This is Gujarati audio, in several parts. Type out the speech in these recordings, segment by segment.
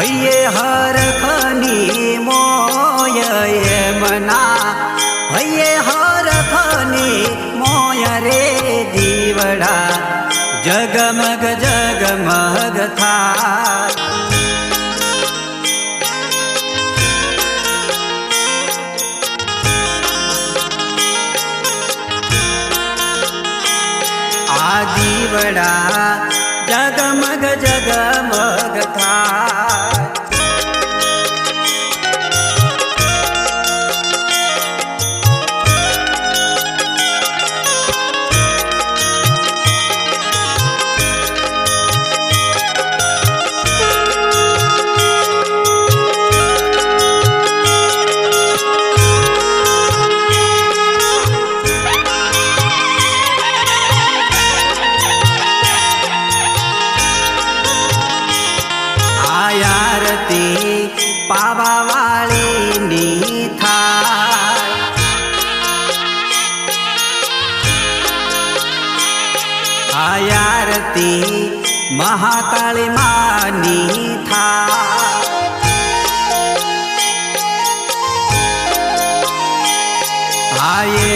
હૈયે હરખની મોય મના. હૈયે હરખની મોય રે દીવડા. જગમગ જગમગ થાય આ દીવડા જગમગ જગમગ થાય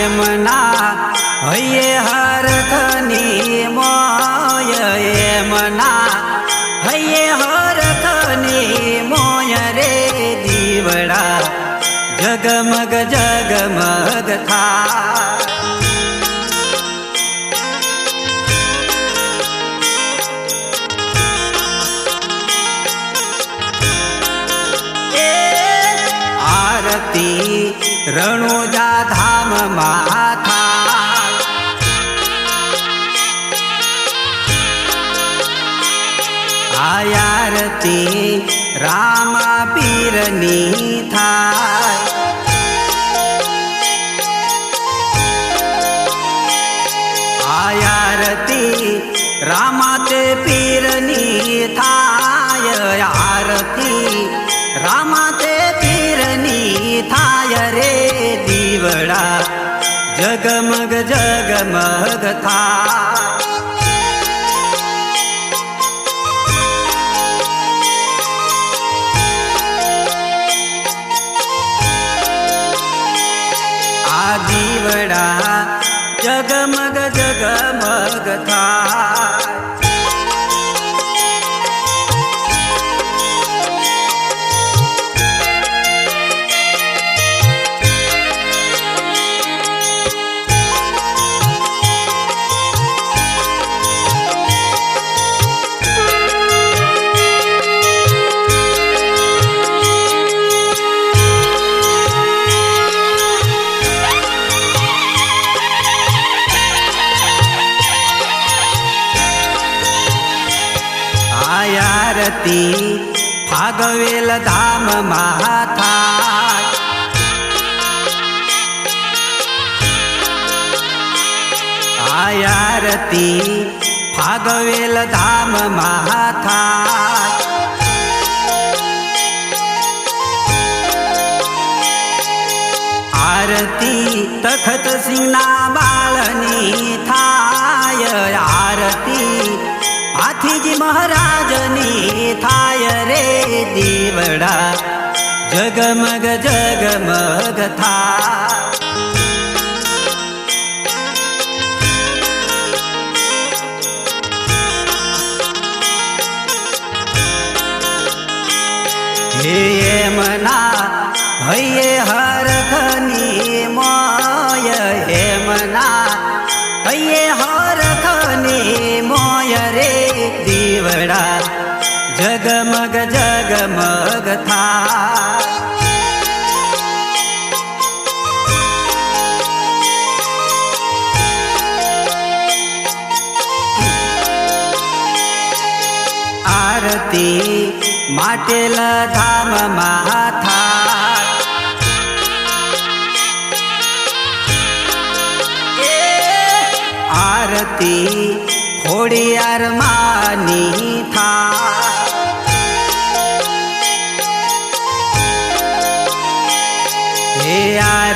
આયમના હૈયે હરખની મોય એમના હૈયે હરખની મોય રે દીવડા જગમગ જગમગ થા. રણુજા થાય આયારતી રામા પીરની થાય આયારતી રામા તે પીરની થાય આરતી રામા તે પીરની થાય રે દીવડા જગમગ જગમગ થાય આયારતી ફાગવેલ ધામ થાય આયારતી ફાગવેલ ધામ થાય આરતી તખત સિંહના બાળની થાય. આરતી હાથીજી મહારાજની થાય રે દીવડા. જગમગ જગમગ થાય. જગમગ જગમગ થા આરતી માટેલ ધામમાં થાય આરતી ખોડિયાર માની થાય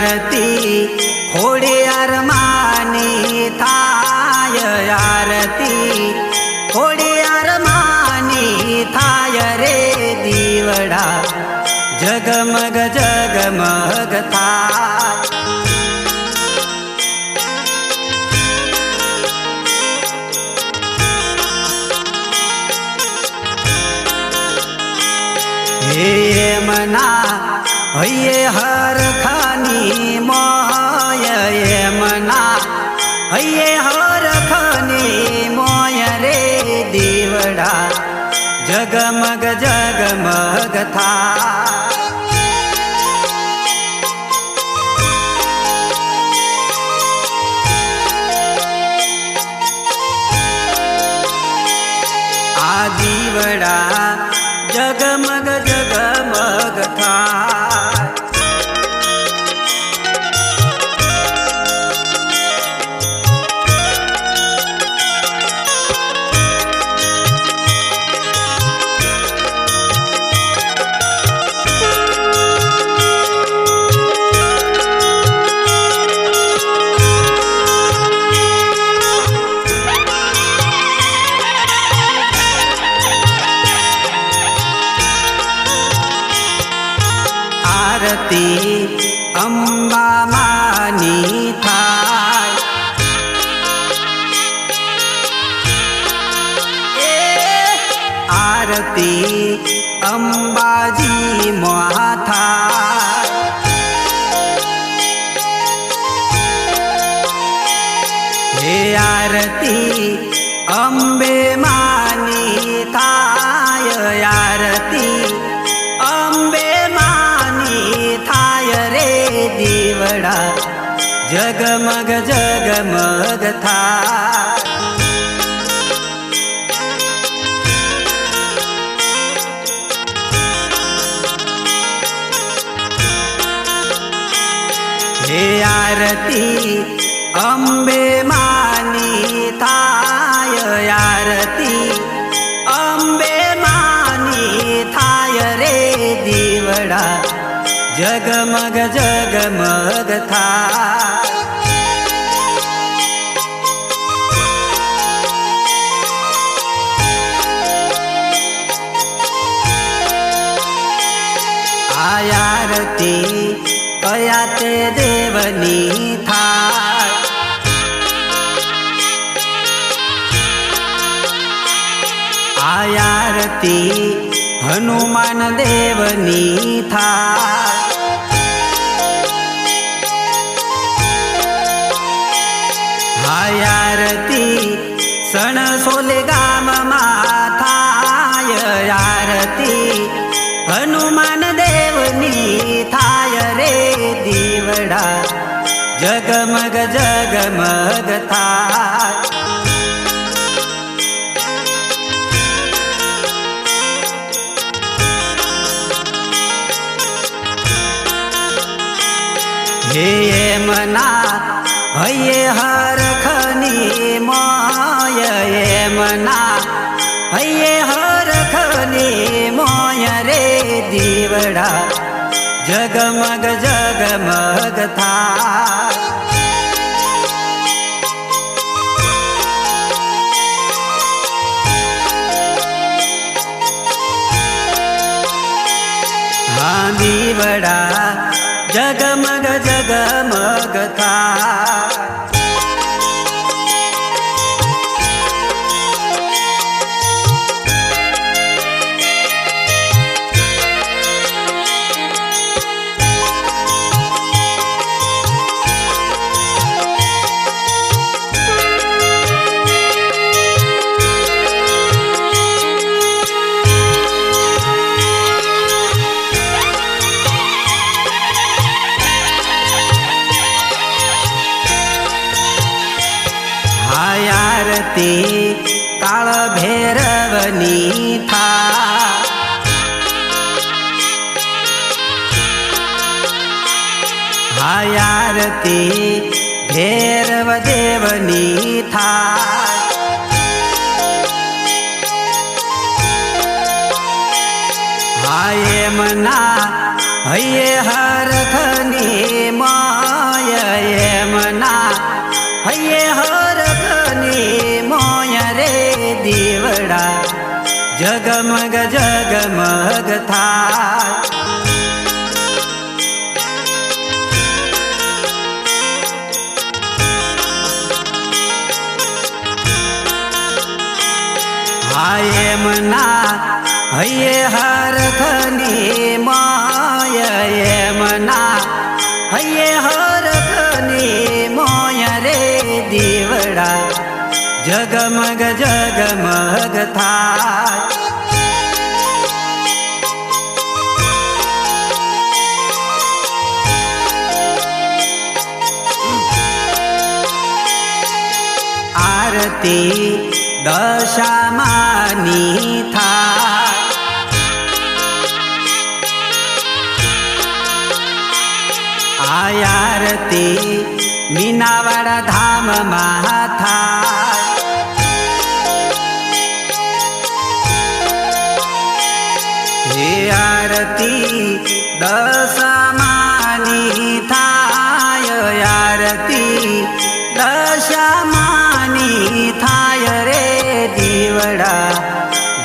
આરતી ખોડિયાર અરમાની થાય આરતી. ખોડિયાર અરમાની થાય રે દીવડા. જગમગ જગમગ થાય. હે મના હૈયે જગમગ આરતી અંબે માની થાય આરતી અંબે માની થાય રે દીવડા જગમગ જગમગ થાય આરતી અંબે માની થાય આરતી, અંબે માની થાય રે દીવડા, જગમગ જગમગ થાય. આયારતી કયા તે દેવની થાય આયારતી હનુમાન દેવની થાય સણ સણસોલે ગામમાં થાય આરતી હનુમાન દેવની થાય રે દીવડા. જગમગ જગમગ થાય હે મના હૈયે હરખની મોય હે મના હૈયે હરખની મોય રે દીવડા, જગમગ જગમગ થા દીવડા જગમગ જગમગ ભૈરવની જગમગ જગમગ થાય હાય મના હૈયે હરખની માય જગમગ જગમગ થાય આરતી દશામાની થાય આયારતી મીનાવાડા ધામમાં થાય દશામાની થાય આરતી. દશામાની થાય રે દીવડા.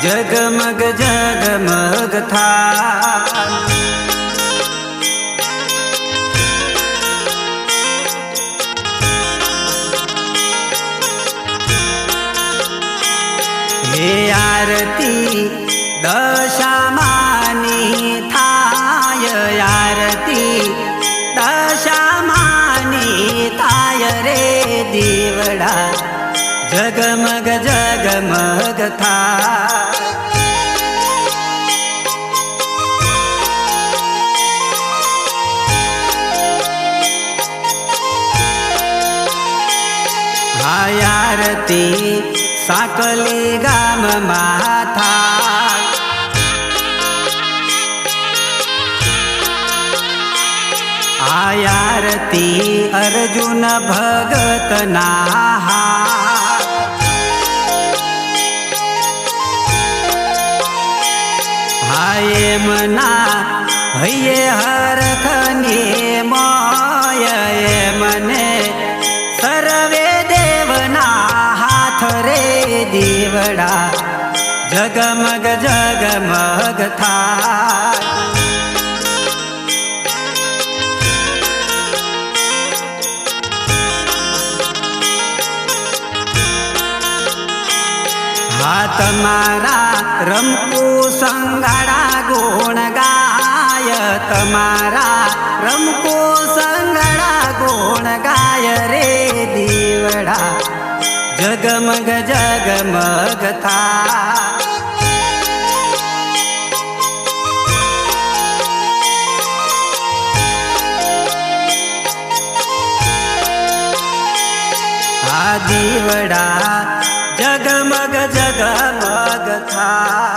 જગમગ જગમગ થાય. હે આરતી દશામાની जगमग जगमग था जगमगारती साकले गाम माथा આયારતી અર્જુન ભગત ના હાય મના હૈયે હરખની માય મને સર્વે દેવના હાથ રે દીવડા જગમગ જગમગ થાય તમારા રમકુ સંગાડા ગુણ ગાય, તમારા રમકુ સંગડા ગુણ ગાય રે દીવડા. જગમગ જગમગ થા. જગ જગ મગ થા